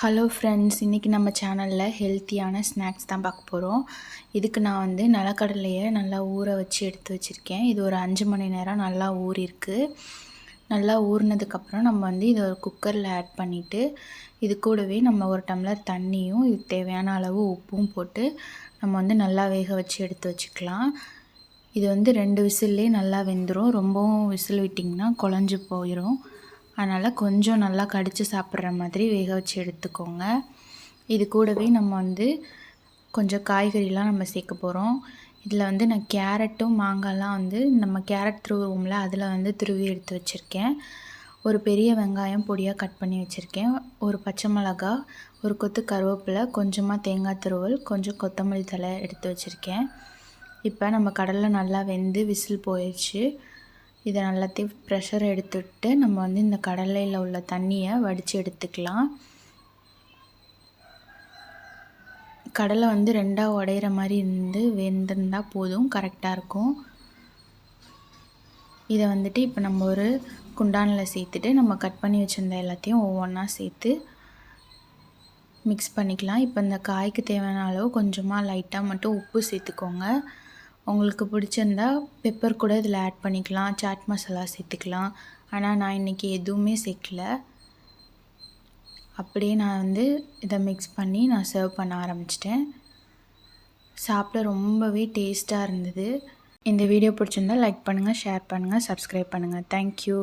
Hello friends இன்றைக்கி நம்ம சேனலில் ஹெல்த்தியான ஸ்நாக்ஸ் தான் பார்க்க போகிறோம் இதுக்கு நான் வந்து நிலக்கடலையை நல்லா ஊற வச்சு எடுத்து வச்சுருக்கேன். இது ஒரு அஞ்சு மணி நேரம் நல்லா ஊறிருக்கு நல்லா ஊறினதுக்கப்புறம் நம்ம வந்து இதை ஒரு குக்கரில் ஆட் பண்ணிவிட்டு இது கூடவே நம்ம ஒரு டம்ளர் தண்ணியும் இது தேவையான அளவு உப்பும் போட்டு நம்ம வந்து நல்லா வேக வச்சு எடுத்து வச்சுக்கலாம். இது வந்து ரெண்டு விசில்லே நல்லா வெந்துடும் ரொம்பவும் விசில் விட்டிங்கன்னா குழஞ்சி போயிடும் அதனால் கொஞ்சம் நல்லா கடித்து சாப்பிட்ற மாதிரி வேக வச்சு எடுத்துக்கோங்க. இது கூடவே நம்ம வந்து கொஞ்சம் காய்கறிலாம் நம்ம சேர்க்க போகிறோம் இதில் வந்து நான் கேரட்டும் மாங்காய்லாம் வந்து நம்ம கேரட் துருவும்ல அதில் வந்து துருவி எடுத்து வச்சுருக்கேன். ஒரு பெரிய வெங்காயம் பொடியாக கட் பண்ணி வச்சுருக்கேன். ஒரு பச்சை மிளகா ஒரு கொத்து கருவேப்பிலை கொஞ்சமாக தேங்காய் துருவல் கொஞ்சம் கொத்தமல்லி தலை எடுத்து வச்சுருக்கேன். இப்போ நம்ம கடலை நல்லா வெந்து விசில் போயிடுச்சு இதை நல்லாத்தையும் ப்ரெஷர் எடுத்துவிட்டு நம்ம வந்து இந்த கடலையில் உள்ள தண்ணியை வடித்து எடுத்துக்கலாம். கடலை வந்து ரெண்டாக உடையிற மாதிரி இருந்து வெந்திருந்தால் போதும் கரெக்டாக இருக்கும். இதை வந்துட்டு இப்போ நம்ம ஒரு குண்டானில் சேர்த்துட்டு நம்ம கட் பண்ணி வச்சுருந்த எல்லாத்தையும் ஒவ்வொன்றா சேர்த்து மிக்ஸ் பண்ணிக்கலாம். இப்போ இந்த காய்க்கு தேவையான அளவு கொஞ்சமாக லைட்டாக மட்டும் உப்பு சேர்த்துக்கோங்க. உங்களுக்கு பிடிச்சிருந்தா பெப்பர் கூட இதில் ஆட் பண்ணிக்கலாம். சாட் மசாலா சேர்த்துக்கலாம். ஆனால் நான் இன்றைக்கி எதுவுமே சேர்க்கல. அப்படியே நான் வந்து இதை மிக்ஸ் பண்ணி நான் சர்வ் பண்ண ஆரம்பிச்சிட்டேன். சாப்பிட ரொம்பவே டேஸ்ட்டாக இருந்தது. இந்த வீடியோ பிடிச்சிருந்தா லைக் பண்ணுங்கள் ஷேர் பண்ணுங்கள் சப்ஸ்கிரைப் பண்ணுங்கள் தேங்க்யூ